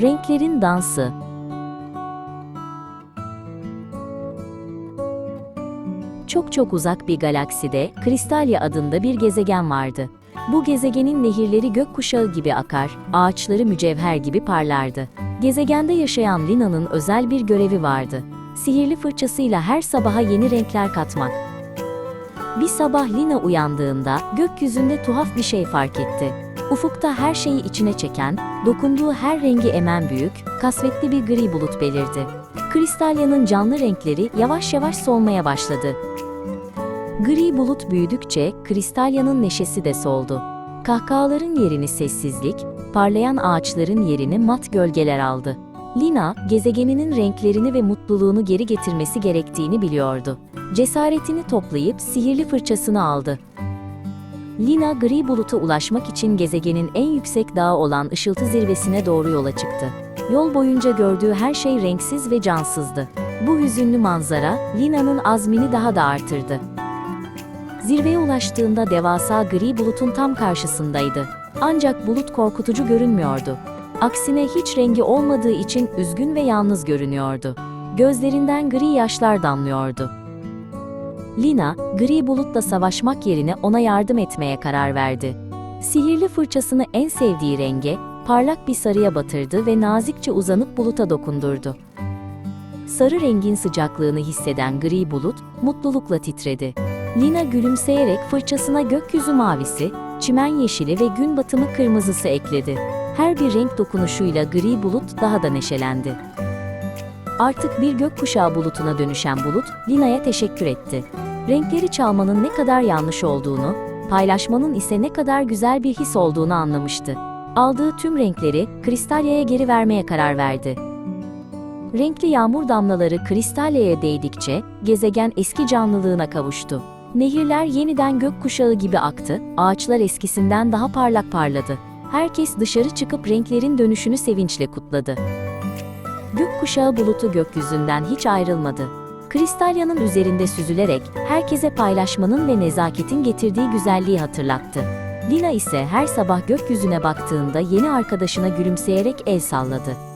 Renklerin dansı. Çok çok uzak bir galakside Kristalya adında bir gezegen vardı. Bu gezegenin nehirleri gökkuşağı gibi akar, ağaçları mücevher gibi parlardı. Gezegende yaşayan Lina'nın özel bir görevi vardı. Sihirli fırçasıyla her sabaha yeni renkler katmak. Bir sabah Lina uyandığında gökyüzünde tuhaf bir şey fark etti. Ufukta her şeyi içine çeken, dokunduğu her rengi emen büyük, kasvetli bir gri bulut belirdi. Kristalya'nın canlı renkleri yavaş yavaş solmaya başladı. Gri bulut büyüdükçe Kristalya'nın neşesi de soldu. Kahkahaların yerini sessizlik, parlayan ağaçların yerini mat gölgeler aldı. Lina, gezegeninin renklerini ve mutluluğunu geri getirmesi gerektiğini biliyordu. Cesaretini toplayıp sihirli fırçasını aldı. Lina gri buluta ulaşmak için gezegenin en yüksek dağı olan ışıltı zirvesine doğru yola çıktı. Yol boyunca gördüğü her şey renksiz ve cansızdı. Bu hüzünlü manzara, Lina'nın azmini daha da artırdı. Zirveye ulaştığında devasa gri bulutun tam karşısındaydı. Ancak bulut korkutucu görünmüyordu. Aksine hiç rengi olmadığı için üzgün ve yalnız görünüyordu. Gözlerinden gri yaşlar damlıyordu. Lina, gri bulutla savaşmak yerine ona yardım etmeye karar verdi. Sihirli fırçasını en sevdiği renge, parlak bir sarıya batırdı ve nazikçe uzanıp buluta dokundurdu. Sarı rengin sıcaklığını hisseden gri bulut, mutlulukla titredi. Lina gülümseyerek fırçasına gökyüzü mavisi, çimen yeşili ve gün batımı kırmızısı ekledi. Her bir renk dokunuşuyla gri bulut daha da neşelendi. Artık bir gökkuşağı bulutuna dönüşen bulut, Lina'ya teşekkür etti. Renkleri çalmanın ne kadar yanlış olduğunu, paylaşmanın ise ne kadar güzel bir his olduğunu anlamıştı. Aldığı tüm renkleri Kristalya'ya geri vermeye karar verdi. Renkli yağmur damlaları Kristalya'ya değdikçe gezegen eski canlılığına kavuştu. Nehirler yeniden gökkuşağı gibi aktı, ağaçlar eskisinden daha parlak parladı. Herkes dışarı çıkıp renklerin dönüşünü sevinçle kutladı. Gökkuşağı bulutu gökyüzünden hiç ayrılmadı. Kristalya'nın üzerinde süzülerek herkese paylaşmanın ve nezaketin getirdiği güzelliği hatırlattı. Lina ise her sabah gökyüzüne baktığında yeni arkadaşına gülümseyerek el salladı.